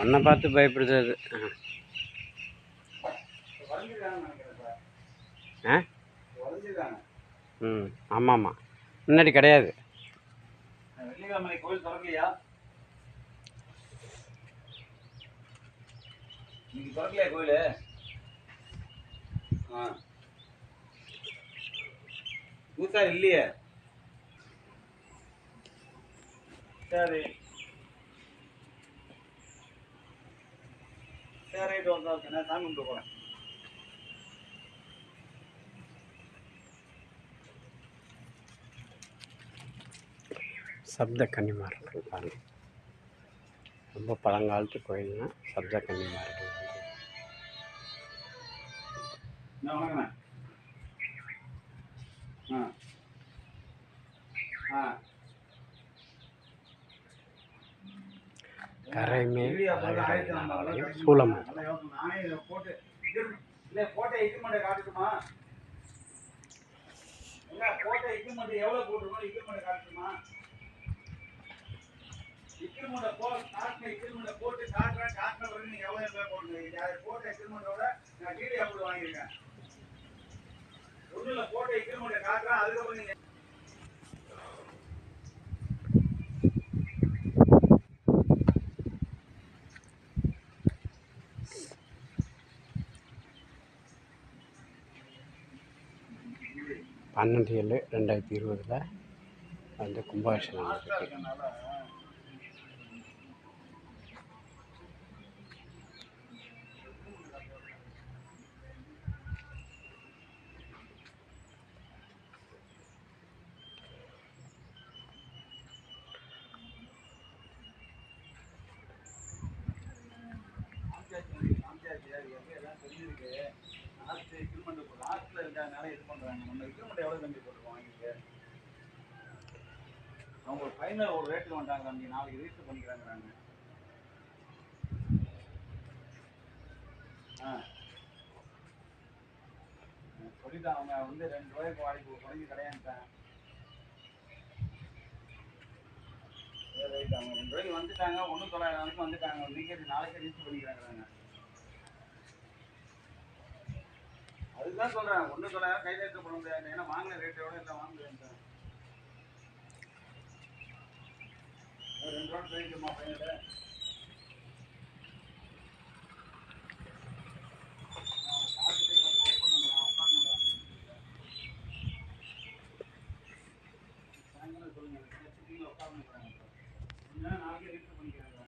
உன்னை பார்த்து பயப்படுது அது ஆ? ம் ஆமாம் ஆமாம் முன்னாடி கிடையாது. கோயில் பூசாரி இல்லையே? சரி சரி ரைட்டு வந்தா ஓகே நான் சாமி கும்பிட்டு போகிறேன் சப்த கன்னிமார்கள் பாருங்க. ரொம்ப பழங்காலத்து கோயில்னா சப்த கன்னிமார்கள். ஆ. ஆ. போ- காட்டின equipment போட்டு காட்டுறேன், காட்டின பிறகு நீங்க பன்னெண்டு ஏழு ரெண்டாயிரத்தி இருபதில் அது போட்ட equipment ஓட நான் DD approve இது பண்ணுறாங்க நம்ம போட்ட எவ்வளோ காட்டுறேன், அதுக்கப்புறம் நீங்க பன்னெண்டு அவங்க ஒரு ஃபைனல் ஒரு ரேட்டில் வந்துட்டாங்க தம்பி நாளைக்கு ரீச் பண்ணிக்கிறாங்கிறாங்க. ஆ. சொல்லிட்டான் அவங்க வந்து ரெண்டு ரூபாய்க்கு வாடகை குறைஞ்சி கிடையாதுட்டேன் ரைட். அவங்க ரெண்டு ரூபாய்க்கு வந்துட்டாங்க. ஒன்றும் தொள்ளாயிரம் வந்துட்டாங்க. இன்னைக்கு நாளைக்கு ரீச் பண்ணிக்கிறாங்கிறாங்க. அதுதான் சொல்றேன். ஒன்றும் தொள்ளாயிரம் கையில் எடுத்து முடியாது. ஏன்னா வாங்கின ரேட்டோட எல்லாம் வாங்குறேன் ரெண்டு ரூபா ட்ரெயின்மா பையனில் சாயங்காலம் ரீட் பண்ணிக்கிறாங்க